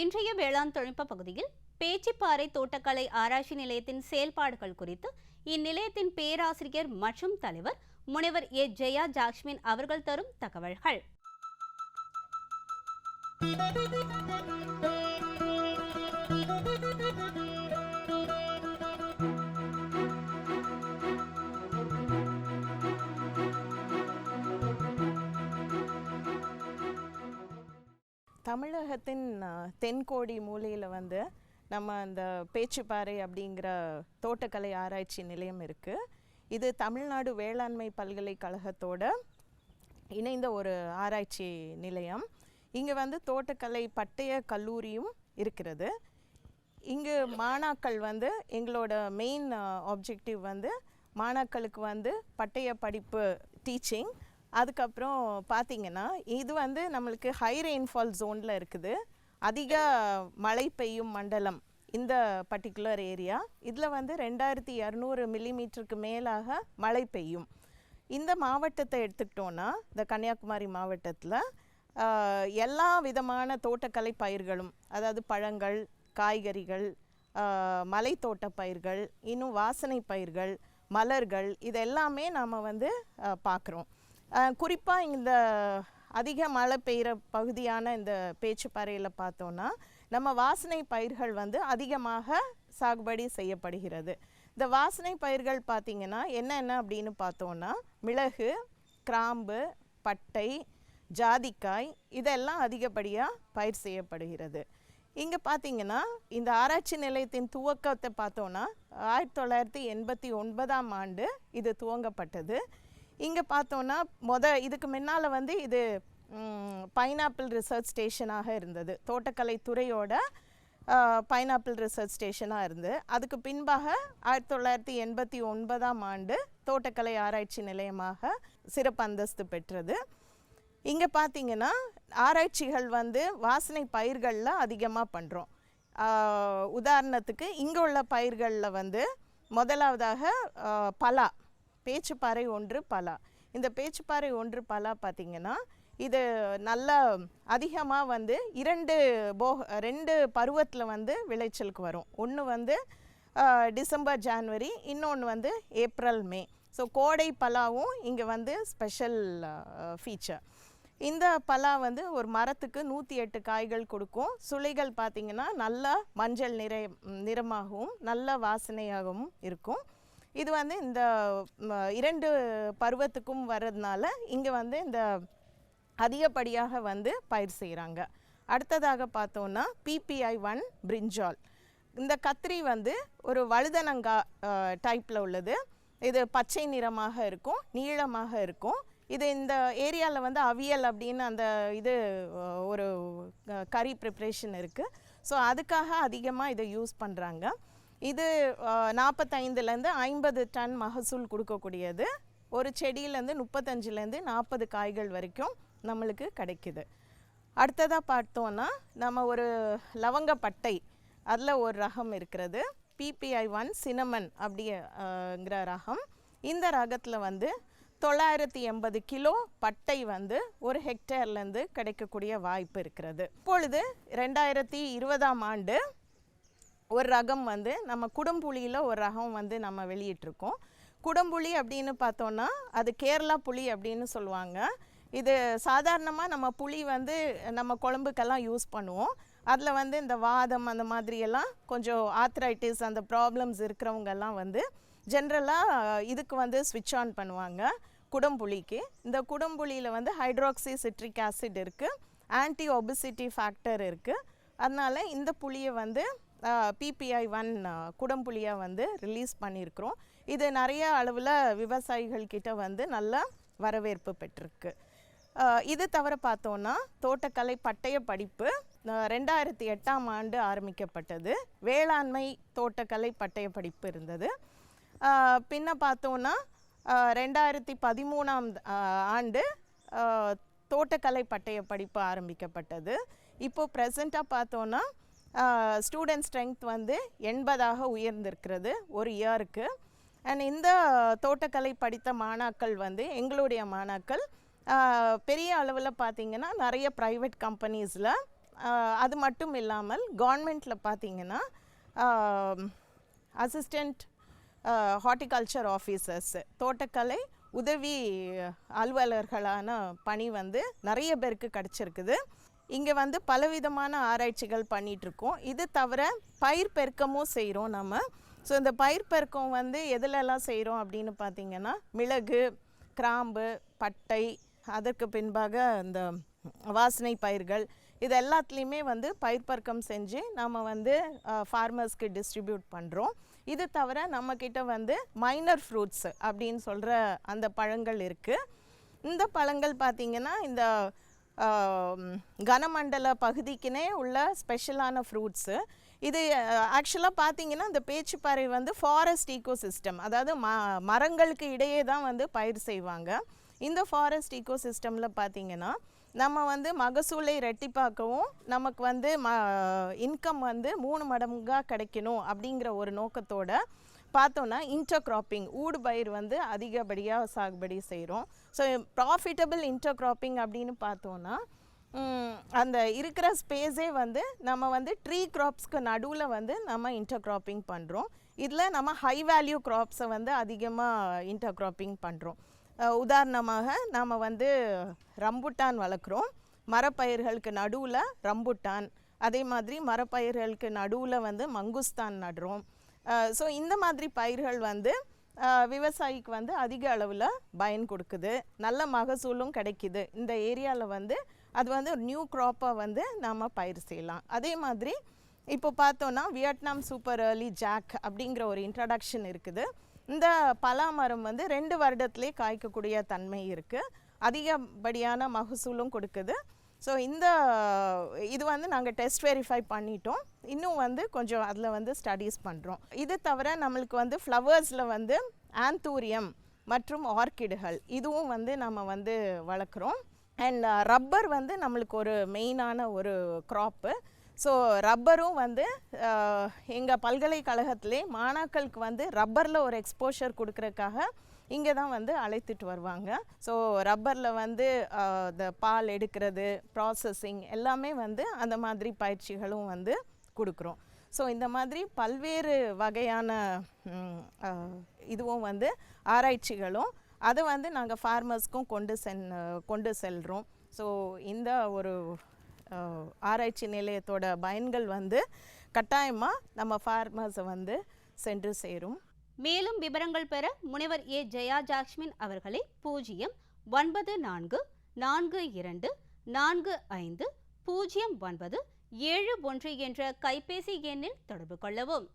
இன்றைய வேளாண் தொழில்நுட்ப பகுதியில் பேச்சிப்பாறை தோட்டக்கலை ஆராய்ச்சி நிலையத்தின் செயல்பாடுகள் குறித்து இந்நிலையத்தின் பேராசிரியர் மற்றும் தலைவர் முனைவர் ஏ. ஜெயா ஜாக்ஸ்மின் அவர்கள் தரும் தகவல்கள். தமிழகத்தின் தென்கோடி மூலையில் வந்து நம்ம அந்த பேச்சுப்பாறை அப்படிங்கிற தோட்டக்கலை ஆராய்ச்சி நிலையம் இருக்குது இது தமிழ்நாடு வேளாண்மை பல்கலைக்கழகத்தோட இணைந்த ஒரு ஆராய்ச்சி நிலையம். இங்கே வந்து தோட்டக்கலை பட்டய கல்லூரியும் இருக்கிறது. இங்கு மாணாக்கள் வந்து எங்களோட மெயின் ஆப்ஜெக்டிவ் வந்து மாணாக்களுக்கு வந்து பட்டய படிப்பு டீச்சிங் அதுக்கப்புறம் பார்த்தீங்கன்னா இது வந்து நம்மளுக்கு ஹை ரெயின்ஃபால் ஜோனில் இருக்குது. அதிக மழை பெய்யும் மண்டலம் இந்த பர்டிகுலர் ஏரியா இதில் வந்து ரெண்டாயிரத்தி இரநூறு மில்லிமீட்டருக்கு மேலாக மழை பெய்யும். இந்த மாவட்டத்தை எடுத்துக்கிட்டோன்னா இந்த கன்னியாகுமரி மாவட்டத்தில் எல்லா விதமான தோட்டக்கலை பயிர்களும் அதாவது பழங்கள் காய்கறிகள் மலைத்தோட்ட பயிர்கள் இன்னும் வாசனை பயிர்கள் மலர்கள் இது எல்லாமே நாம் வந்து பார்க்குறோம் குறிப்பாக இந்த அதிக மழை பெய்கிற பகுதியான இந்த பேச்சுப்பாறையில் பார்த்தோன்னா நம்ம வாசனை பயிர்கள் வந்து அதிகமாக சாகுபடி செய்யப்படுகிறது. இந்த வாசனை பயிர்கள் பார்த்திங்கன்னா என்னென்ன அப்படின்னு பார்த்தோன்னா மிளகு கிராம்பு பட்டை ஜாதிக்காய் இதெல்லாம் அதிகப்படியாக பயிர் செய்யப்படுகிறது. இங்கே பார்த்தீங்கன்னா இந்த ஆராய்ச்சி நிலையத்தின் துவக்கத்தை பார்த்தோன்னா ஆயிரத்தி தொள்ளாயிரத்தி எண்பத்தி ஒன்பதாம் ஆண்டு இது துவங்கப்பட்டது. இங்கே பார்த்தோன்னா மொத இதுக்கு முன்னால் வந்து இது பைனாப்பிள் ரிசர்ச் ஸ்டேஷனாக இருந்தது. தோட்டக்கலை துறையோட பைனாப்பிள் ரிசர்ச் ஸ்டேஷனாக இருந்து. அதுக்கு பின்பாக ஆயிரத்தி தொள்ளாயிரத்தி எண்பத்தி ஒன்பதாம் ஆண்டு தோட்டக்கலை ஆராய்ச்சி நிலையமாக சிறப்பு அந்தஸ்து பெற்றது. இங்கே பார்த்தீங்கன்னா ஆராய்ச்சிகள் வந்து வாசனை பயிர்களில் அதிகமாக பண்ணுறோம் உதாரணத்துக்கு இங்கே உள்ள பயிர்களில் வந்து முதலாவதாக பலா. பேச்சுப்பாறை ஒன்று பலா. இந்த பேச்சுப்பாறை ஒன்று பலா பார்த்தீங்கன்னா இது நல்லா அதிகமாக வந்து இரண்டு போ ரெண்டு பருவத்தில் வந்து விளைச்சலுக்கு வரும். ஒன்று வந்து டிசம்பர் ஜான்வரி இன்னொன்று வந்து ஏப்ரல் மே. ஸோ கோடை பலாவும் இங்கே வந்து ஸ்பெஷல் ஃபீச்சர் இந்த பலா வந்து ஒரு மரத்துக்கு நூற்றி எட்டு காய்கள் கொடுக்கும். சுளைகள் பார்த்திங்கன்னா நல்லா மஞ்சள் நிறை நிறமாகவும் நல்ல வாசனையாகவும் இருக்கும். இது வந்து இந்த இரண்டு பருவத்துக்கும் வர்றதுனால இங்கே வந்து இந்த அதிகப்படியாக வந்து பயிர் செய்கிறாங்க அடுத்ததாக பார்த்தோன்னா பிபிஐ ஒன் பிரிஞ்சால் இந்த கத்திரி வந்து ஒரு வழுதனங்கா டைப்பில் உள்ளது. இது பச்சை நிறமாக இருக்கும் நீளமாக இருக்கும். இது இந்த ஏரியாவில் வந்து அவியல் அப்படின்னு அந்த இது ஒரு கறி ப்ரிப்ரேஷன் இருக்குது ஸோ அதுக்காக அதிகமாக இதை யூஸ் பண்ணுறாங்க இது நாற்பத்தைந்துலேருந்து ஐம்பது டன் மகசூல் கொடுக்கக்கூடியது. ஒரு செடியிலேருந்து முப்பத்தஞ்சுலேருந்து நாற்பது காய்கள் வரைக்கும் நம்மளுக்கு கிடைக்குது. அடுத்ததாக பார்த்தோன்னா நம்ம ஒரு லவங்கப்பட்டை அதில் ஒரு ரகம் இருக்கிறது. பிபிஐ ஒன் சினமன் அப்படிங்கிற ரகம். இந்த ரகத்தில் வந்து தொள்ளாயிரத்தி எண்பது கிலோ பட்டை வந்து ஒரு ஹெக்டேர்லேருந்து கிடைக்கக்கூடிய வாய்ப்பு இருக்கிறது. இப்பொழுது ரெண்டாயிரத்தி இருபதாம் ஆண்டு ஒரு ரகம் வந்து நம்ம குடம்புளியில் ஒரு ரகம் வந்து நம்ம வெளியிட்டிருக்கோம். குடம்புளி அப்படின்னு பார்த்தோன்னா அது கேரளா புளி அப்படின்னு சொல்லுவாங்க. இது சாதாரணமாக நம்ம புளி வந்து நம்ம குழம்புக்கெல்லாம் யூஸ் பண்ணுவோம். அதில் வந்து இந்த வாதம் அந்த மாதிரியெல்லாம் கொஞ்சம் ஆத்ரைட்டிஸ் அந்த ப்ராப்ளம்ஸ் இருக்கிறவங்கெல்லாம் வந்து ஜென்ரலாக இதுக்கு வந்து ஸ்விட்ச் ஆன் பண்ணுவாங்க குடம்புளிக்கு இந்த குடம்புளியில் வந்து ஹைட்ராக்சி சிட்ரிக் ஆசிட் இருக்குது ஆன்டி ஒபிசிட்டி ஃபேக்டர் இருக்குது அதனால் இந்த புளியை வந்து பிபிஐ ஒன் குடம்புளியாக வந்து ரிலீஸ் பண்ணியிருக்கிறோம் இது நிறைய அளவில் விவசாயிகள் கிட்ட வந்து நல்ல வரவேற்பு பெற்றிருக்கு. இது தவிர பார்த்தோன்னா தோட்டக்கலை பட்டய படிப்பு ரெண்டாயிரத்தி எட்டாம் ஆண்டு ஆரம்பிக்கப்பட்டது. வேளாண்மை தோட்டக்கலை பட்டய படிப்பு இருந்தது. பின்ன பார்த்தோன்னா ரெண்டாயிரத்தி பதிமூணாம் ஆண்டு தோட்டக்கலை பட்டய படிப்பு ஆரம்பிக்கப்பட்டது. இப்போது ப்ரெசண்ட்டாக பார்த்தோன்னா ஸ்டூடெண்ட் ஸ்ட்ரென்த் வந்து எண்பதாக உயர்ந்திருக்கிறது ஒரு இயருக்கு அண்ட் இந்த தோட்டக்கலை படித்த மாணாக்கள் வந்து எங்களுடைய மாணாக்கள் பெரிய அளவில் பார்த்தீங்கன்னா நிறைய ப்ரைவேட் கம்பெனிஸில் அது மட்டும் இல்லாமல் கவர்மெண்ட்டில் பார்த்திங்கன்னா அசிஸ்டண்ட் ஹார்ட்டிகல்ச்சர் ஆஃபீஸர்ஸ் தோட்டக்கலை உதவி அலுவலர்களான பணி வந்து நிறைய பேருக்கு கிடச்சிருக்குது. இங்கே வந்து பலவிதமான ஆராய்ச்சிகள் பண்ணிகிட்ருக்கோம் இது தவிர பயிர் பெருக்கமும் செய்கிறோம் நம்ம. ஸோ இந்த பயிர் பெருக்கம் வந்து எதுலெல்லாம் செய்கிறோம் அப்படின்னு பார்த்தீங்கன்னா மிளகு கிராம்பு பட்டை அதற்கு பின்பாக இந்த வாசனை பயிர்கள் இது எல்லாத்துலேயுமே வந்து பயிர் பெருக்கம் செஞ்சு நாம் வந்து ஃபார்மர்ஸ்க்கு டிஸ்ட்ரிபியூட் பண்ணுறோம் இது தவிர நம்மக்கிட்ட வந்து மைனர் ஃப்ரூட்ஸ் அப்படின்னு சொல்கிற அந்த பழங்கள் இருக்குது இந்த பழங்கள் பார்த்திங்கன்னா இந்த கனமண்டல பகுதிக்குனே உள்ள ஸ்பெஷலான ஃப்ரூட்ஸு இது ஆக்சுவலாக பார்த்தீங்கன்னா இந்த பேச்சுப்பாறை வந்து ஃபாரஸ்ட் ஈகோசிஸ்டம் அதாவது ம மரங்களுக்கு இடையே தான் வந்து பயிர் செய்வாங்க. இந்த ஃபாரஸ்ட் ஈகோசிஸ்டமில் பார்த்தீங்கன்னா நம்ம வந்து மகசூலை ரெட்டிப்பாக்கவும் நமக்கு வந்து ம இன்கம் வந்து மூணு மடங்காக கிடைக்கணும் அப்படிங்கிற ஒரு நோக்கத்தோட பார்த்தோன்னா இன்டர்க்ராப்பிங் ஊடு பயிர் வந்து அதிகப்படியாக சாகுபடி செய்கிறோம் ஸோ ப்ராஃபிட்டபிள் இன்டர்க்ராப்பிங் அப்படின்னு பார்த்தோன்னா அந்த இருக்கிற ஸ்பேஸே வந்து நம்ம வந்து ட்ரீ க்ராப்ஸ்க்கு நடுவில் வந்து நம்ம இன்டர்க்ராப்பிங் பண்ணுறோம் இதில் நம்ம ஹை வேல்யூ க்ராப்ஸை வந்து அதிகமாக இன்டர்க்ராப்பிங் பண்ணுறோம் உதாரணமாக நாம் வந்து ரம்புட்டான் வளர்க்குறோம். மரப்பயிர்களுக்கு நடுவில் ரம்புட்டான். அதே மாதிரி மரப்பயிர்களுக்கு நடுவில் வந்து மங்குஸ்தான் நடுறோம். ஸோ இந்த மாதிரி பயிர்கள் வந்து விவசாயிக்கு வந்து அதிக அளவில் பயன் கொடுக்குது. நல்ல மகசூலும் கிடைக்குது. இந்த ஏரியாவில் வந்து அது வந்து நியூ க்ராப்பாக வந்து நாம் பயிர் செய்யலாம். அதே மாதிரி இப்போ பார்த்தோன்னா வியட்நாம் சூப்பர் ஏர்லி ஜாக் அப்படிங்கிற ஒரு இன்ட்ரடக்ஷன் இருக்குது. இந்த பலா மரம் வந்து ரெண்டு வருடத்துலேயே காய்க்கக்கூடிய தன்மை இருக்குது அதிகப்படியான மகசூலும் கொடுக்குது. ஸோ இந்த இது வந்து நாங்கள் டெஸ்ட் வெரிஃபை பண்ணிட்டோம். இன்னும் வந்து கொஞ்சம் அதில் வந்து ஸ்டடீஸ் பண்ணுறோம் இது தவிர நம்மளுக்கு வந்து ஃப்ளவர்ஸில் வந்து ஆந்தூரியம் மற்றும் ஆர்க்கிடுகள் இதுவும் வந்து நம்ம வந்து வளர்க்குறோம். அண்ட் ரப்பர் uh, வந்து நம்மளுக்கு ஒரு மெயினான ஒரு க்ராப்பு ஸோ ரப்பரும் வந்து எங்கள் பல்கலைக்கழகத்திலே மாணாக்களுக்கு வந்து ரப்பரில் ஒரு எக்ஸ்போஷர் கொடுக்குறக்காக இங்கே தான் வந்து அழைத்துட்டு வருவாங்க. ஸோ ரப்பரில் வந்து இந்த பால் எடுக்கிறது ப்ராசஸிங் எல்லாமே வந்து அந்த மாதிரி பயிற்சிகளும் வந்து கொடுக்குறோம். ஸோ இந்த மாதிரி பல்வேறு வகையான இதுவும் வந்து ஆராய்ச்சிகளும் அதை வந்து நாங்கள் ஃபார்மர்ஸ்க்கும் கொண்டு சென் கொண்டு செல்கிறோம் ஸோ இந்த ஒரு ஆராய்ச்சி நிலையத்தோட பயன்கள் வந்து கட்டாயமாக நம்ம ஃபார்மர்ஸை வந்து சென்று சேரும். மேலும் விவரங்கள் பெற முனைவர் ஏ. ஜெயா ஜாக்ஸ்மின் அவர்களை பூஜ்ஜியம் ஒன்பது நான்கு நான்கு இரண்டு நான்கு ஐந்து பூஜ்ஜியம் ஒன்பது ஏழு ஒன்று என்ற கைபேசி எண்ணில் தொடர்பு கொள்ளவும்.